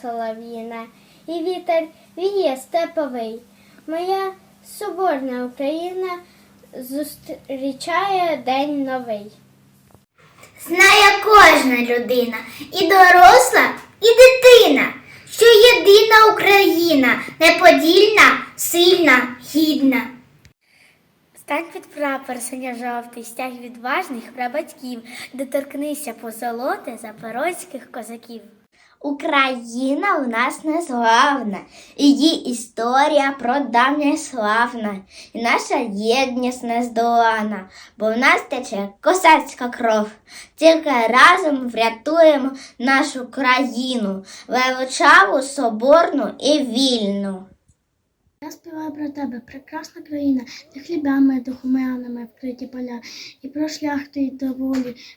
солов'їна, і вітер віє степовий. Моя соборна Україна зустрічає день новий. Знає кожна людина, і доросла, і дитина, що єдина Україна, неподільна, сильна, гідна. Стань під прапор синьо-жовтий, стяг відважних прабатьків, доторкнися позолоти запорозьких козаків. Україна у нас незглавна, її історія продавня славна, і наша єдність нездолана, бо в нас тече косацька кров. Тільки разом врятуємо нашу країну, величаву, соборну і вільну. Я співаю про тебе, прекрасна країна, де хлібами, духомянами вкриті поля, і про шлях твій до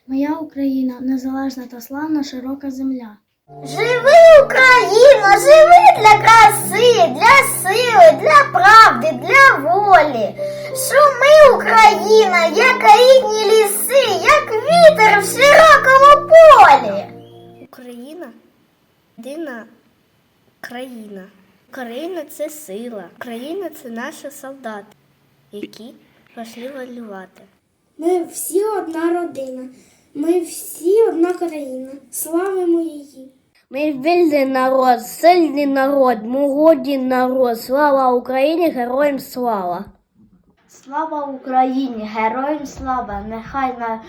моя Україна, незалежна та славна широка земля. Живи, Україна, живи для краси, для сили, для правди, для волі. Шуми, Україна, як рідні ліси, як вітер в широкому полі. Україна єдина країна. Україна це сила. Україна це наші солдати, які пішли воювати. Ми всі одна родина, ми всі одна країна. Славимо її. Ми вільний народ, сильний народ, молодий народ. Слава Україні, героям слава! Слава Україні, героям слава, нехай на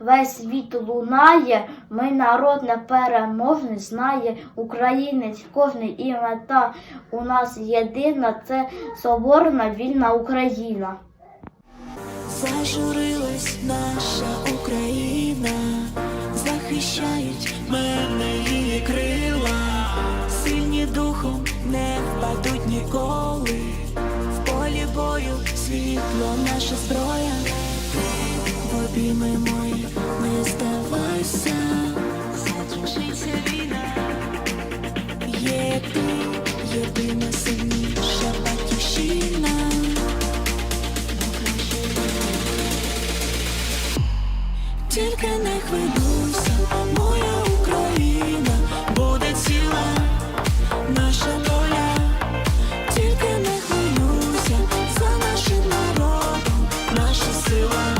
весь світ лунає, ми народ непереможний знає, українець кожний і мета у нас єдина, це соборна вільна Україна. Зажурилась наша Україна, захищають мене її крила, сильні духом не впадуть ніколи. В полі бою світло наша зброя, в обійми мої не здавайся, закінчиться війна, є ти, єдина сильніша батьківщина. Тільки не хвилюй моя Україна буде ціла, наша доля, тільки не хвилюйся за нашим народом, наша сила,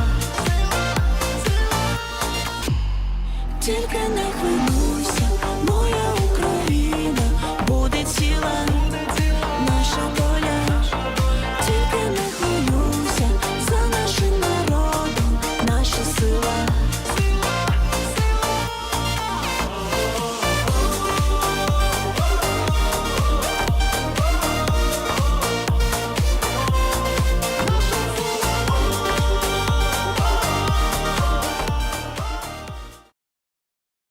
тільки не хвилюйся.